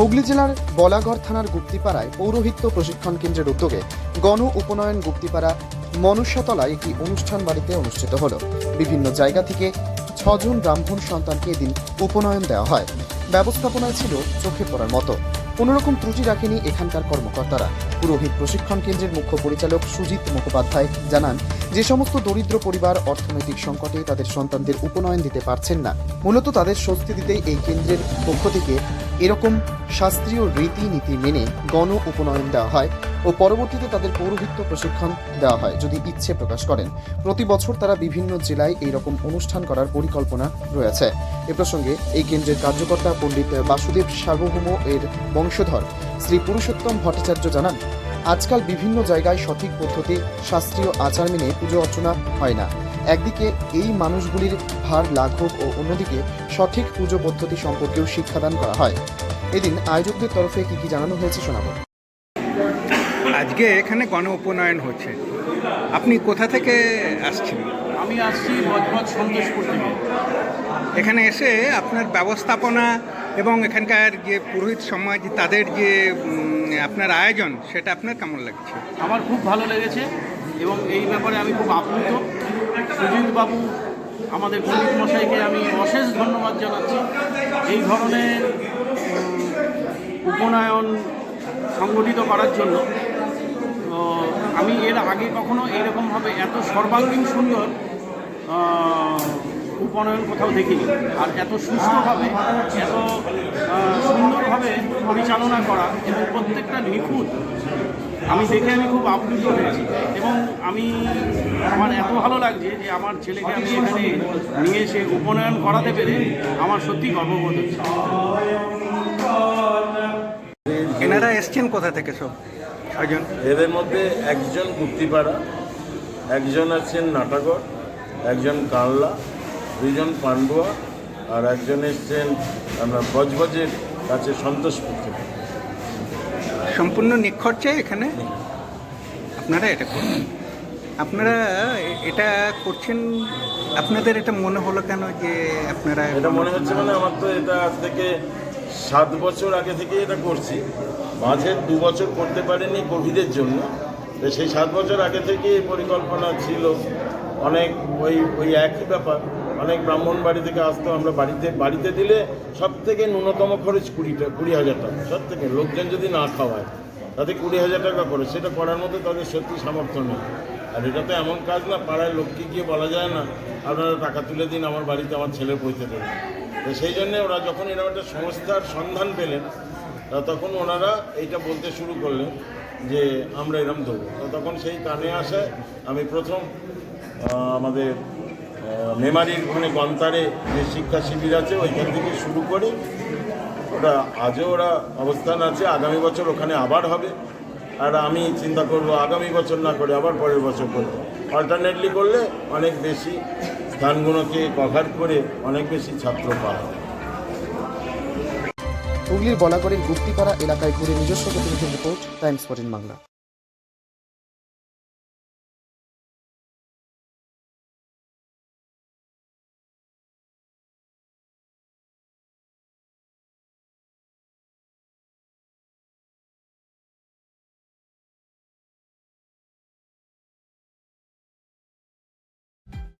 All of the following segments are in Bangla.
হুগলি জেলার বলাগড় থানার গুপ্তিপাড়ায় পৌরোহিত্য প্রশিক্ষণ কেন্দ্রের উদ্যোগে গণ উপনয়ন গুপ্তিপাড়া মনুষ্যতলায় একটি অনুষ্ঠান বাড়িতে অনুষ্ঠিত হল। বিভিন্ন জায়গা থেকে ছজন ব্রাহ্মণ সন্তানকে এদিন উপনয়ন দেওয়া হয়। ব্যবস্থাপনায় ছিল চোখে পড়ার মতো। কোনোরকম ত্রুটি রাখেনি এখানকার কর্মকর্তারা। পুরোহিত প্রশিক্ষণ কেন্দ্রের মুখ্য পরিচালক সুজিত মুখোপাধ্যায় জানান, যে সমস্ত দরিদ্র পরিবার অর্থনৈতিক সংকটে তাদের সন্তানদের উপনয়ন দিতে পারছেন না। মূলত তাদের স্বস্তি দিতে এই কেন্দ্রের পক্ষ থেকে এরকম শাস্ত্রীয় রীতিনীতি মেনে গণ উপনয়ন দেওয়া হয় ও পরবর্তীতে তাদের পৌরোহিত্য প্রশিক্ষণ দেওয়া হয় যদি ইচ্ছে প্রকাশ করেন। প্রতি বছর তারা বিভিন্ন জেলায় এই রকম অনুষ্ঠান করার পরিকল্পনা রয়েছে। এ প্রসঙ্গে এই কেন্দ্রের কার্যকর্তা পণ্ডিত বাসুদেব সার্বভৌম এর বংশধর শ্রী পুরুষোত্তম ভট্টাচার্য জানান, আজকাল বিভিন্ন জায়গায় সঠিক পদ্ধতি শাস্ত্রীয় আচার মেনে পুজো অর্চনা হয় না। একদিকে এই মানুষগুলির ভার লাঘব ও অন্যদিকে সঠিক পুজো পদ্ধতি সম্পর্কেও শিক্ষাদান করা হয়। এদিন আয়োজকদের তরফে কি কি জানানো হয়েছে শোনাবো। আজকে এখানে গণ উপনয়ন হচ্ছে। আপনি কোথা থেকে আসছেন? আমি আসছি বজবজ সন্তোষপুর থেকে। এখানে এসে আপনার ব্যবস্থাপনা এবং এখানকার যে পুরোহিত সমাজ তাদের যে আপনার আয়োজন সেটা আপনার কেমন লাগছে? আমার খুব ভালো লেগেছে এবং এই ব্যাপারে আমি খুব আপ্লুত। সুজিত বাবু আমাদের পণ্ডিত মশাইকে আমি অশেষ ধন্যবাদ জানাচ্ছি। এই ধরনের উপনয়ন সংগঠিত করার জন্য আমি এর আগে কখনো এরকমভাবে এত সর্বাঙ্গীন সুন্দর উপনয়ন কোথাও দেখিনি। আর এত সুস্থভাবে এত সুন্দরভাবে পরিচালনা করা এবং প্রত্যেকটা নিখুঁত আমি দেখে আমি খুব আপ্লুত হয়েছি। এবং আমি আমার এত ভালো লাগছে যে আমার ছেলেকে আমি এখানে নিয়ে এসে উপনয়ন করাতে পেরে আমার সত্যি গর্ববোধ হচ্ছে। এনারা এসছেন কোথা থেকে সব? ছয়জন? এদের মধ্যে একজন গুপ্তিপাড়া একজন আছেন নাটাগড় একজন কানলা দুইজন পান্ডুয়া আর একজন এসছেন আমরা বজবজের কাছে সন্তোষপুর থেকে। সম্পূর্ণ নিখরচে এখানে? আপনারা এটা করছেন আপনারা এটা করছেন আপনাদের এটা মনে হলো কেন যে আপনারা এটা মনে হচ্ছে মানে আমার তো এটা আজ থেকে সাত বছর আগে থেকে এটা করছি। মাঝে দু বছর করতে পারিনি কোভিডের জন্য। সেই সাত বছর আগে থেকে এই পরিকল্পনা ছিল। অনেক ওই ওই একই ব্যাপার। অনেক ব্রাহ্মণ বাড়ি থেকে আসতো, আমরা বাড়িতে বাড়িতে দিলে সব থেকে ন্যূনতম খরচ কুড়িটা কুড়ি হাজার টাকা সব থেকে লোকজন যদি না খাওয়ায় তাতে কুড়ি হাজার টাকা করে সেটা করার মতো তাদের সত্যি সামর্থ্য নেই। আর এটা তো এমন কাজ না পাড়ায় লোককে গিয়ে বলা যায় না, আপনারা টাকা তুলে দিন, আমার বাড়িতে আমার ছেলে পৌঁছে দেবে। তো সেই জন্যে ওরা যখন এরকম একটা সংস্থার সন্ধান পেলেন তখন ওনারা এইটা বলতে শুরু করলেন যে, আমরা এরম দেবো। তো তখন সেই কানে আসায় আমি প্রথম আমাদের মেমারির ওখানে গন্তারে যে শিক্ষা শিবির আছে, ওইখান থেকে শুরু করে ওরা, আজও ওরা অবস্থান আছে, আগামী বছর ওখানে আবার হবে। আর আমি চিন্তা করব আগামী বছর না করে, আবার পরের বছর করব। অল্টারনেটলি করলে অনেক বেশি স্থানগুলোকে কভার করে অনেক বেশি ছাত্র পাওয়া যায়। হুগলির বলাগড়ের গুপ্তিপাড়া এলাকায় ঘুরে নিজস্ব প্রতিনিধির রিপোর্ট টাইমস ফোর্টিন বাংলা।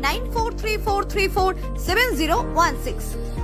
9434347016.